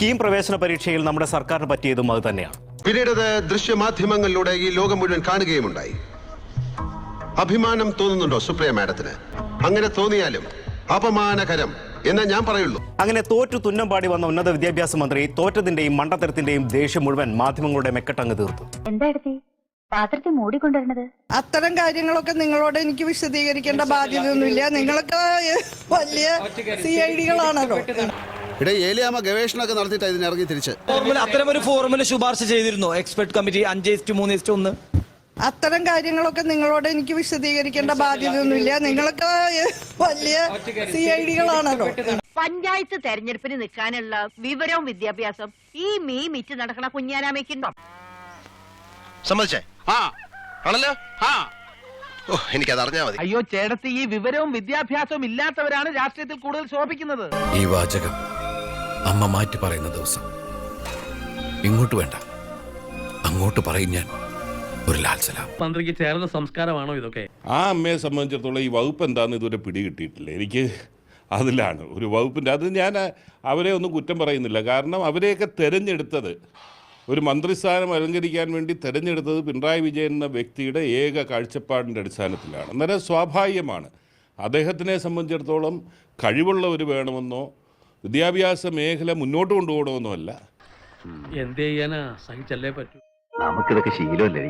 കീം പ്രവേശന പരീക്ഷയിൽ നമ്മുടെ സർക്കാരിന് പറ്റിയതും അത് തന്നെയാണ്. പിന്നീട് അത് ദൃശ്യമാധ്യമങ്ങളിലൂടെ ഈ ലോകം മുഴുവൻ കാണുകയുമുണ്ടായി. അഭിമാനം തോന്നുന്നുണ്ടോ സുപ്രിയ മാഡത്തിന്? അങ്ങനെ തോന്നിയാലും അപമാനകരം എന്ന് ഞാൻ പറയുള്ളൂ. അങ്ങനെ തോറ്റു തുന്നം പാടി വന്ന ഉന്നത വിദ്യാഭ്യാസ മന്ത്രി തോറ്റതിന്റെയും മണ്ടത്തരത്തിന്റെയും ദേഷ്യം മുഴുവൻ മാധ്യമങ്ങളുടെ മെക്കട്ടങ്ങ് തീർത്തു. എന്താ പാത്രത്തിൽ മൂടിക്കൊണ്ടുവരണത്? അത്തരം കാര്യങ്ങളൊക്കെ നിങ്ങളോട് എനിക്ക് വിശദീകരിക്കേണ്ട ബാധ്യതയൊന്നുമില്ല. നിങ്ങളൊക്കെ വലിയ സി ഐ ഡികളാണല്ലോ. ഇവിടെ ഗവേഷണം ഗവേഷണമൊക്കെ നടത്തിയിട്ട് ഇതിന് ഇറങ്ങി തിരിച്ച്. ഫോർമുല അത്തരം ഒരു ഫോർമുല ശുപാർശ ചെയ്തിരുന്നു? എക്സ്പെർട്ട് കമ്മിറ്റി അഞ്ച് ഇസ്റ്റു മൂന്ന് ഇസ്റ്റു ഒന്ന്. അത്തരം കാര്യങ്ങളൊക്കെ നിങ്ങളോട് എനിക്ക് വിശദീകരിക്കേണ്ട ബാധ്യതയൊന്നുമില്ല. നിങ്ങളൊക്കെ വലിയ സി ഐ ഡികളാണല്ലോ പഞ്ചായത്ത് തെരഞ്ഞെടുപ്പിന് നിൽക്കാനുള്ള വിവരവും വിദ്യാഭ്യാസം ഈ മീ മിറ്റ് നടക്കണ കുഞ്ഞാനാമയ്ക്കുണ്ടോ സമ്മതിച്ചേ? ആ. ആണല്ലോ? ആ. ഓ എനിക്കത് അറിഞ്ഞാ മതി. അയ്യോ ചേട്ടത്തി ഈ വിവരവും വിദ്യാഭ്യാസവും ഇല്ലാത്തവരാണ് രാഷ്ട്രീയത്തിൽ കൂടുതൽ ശോഭിക്കുന്നത്. ഈ വാചകം അമ്മ മാറ്റി പറയുന്ന ദിവസം. ഇങ്ങോട്ട് വേണ്ട. അങ്ങോട്ട് പറയും ഞാൻ. ഒരു ലാൽ സലാം. മന്ത്രിക്ക് ചേർന്ന സംസ്കാരമാണോ ഇതൊക്കെ? ആ അമ്മയെ സംബന്ധിച്ചിടത്തോളം ഈ വകുപ്പ് എന്താണെന്ന് ഇതുവരെ പിടികിട്ടിയിട്ടില്ല. എനിക്ക് അതിലാണ്. ഒരു വകുപ്പിന്റെ അത് ഞാൻ അവരെ ഒന്നും കുറ്റം പറയുന്നില്ല. കാരണം അവരെയൊക്കെ തിരഞ്ഞെടുത്തത് ഒരു മന്ത്രിസ്ഥാനം അലങ്കരിക്കാൻ വേണ്ടി തിരഞ്ഞെടുത്തത് പിണറായി വിജയൻ എന്ന വ്യക്തിയുടെ ഏക കാഴ്ചപ്പാടിന്റെ അടിസ്ഥാനത്തിലാണ്. അന്നേരം സ്വാഭാവികമാണ്. അദ്ദേഹത്തിനെ സംബന്ധിച്ചിടത്തോളം കഴിവുള്ളവർ വേണമെന്നോ വിദ്യാഭ്യാസ മേഖല മുന്നോട്ട് കൊണ്ടുപോകണമെന്നല്ല എന്ത് ചെയ്യാനാ? സഹിച്ചല്ലേ പറ്റൂ. നമുക്കിതൊക്കെ ശീലമല്ലേ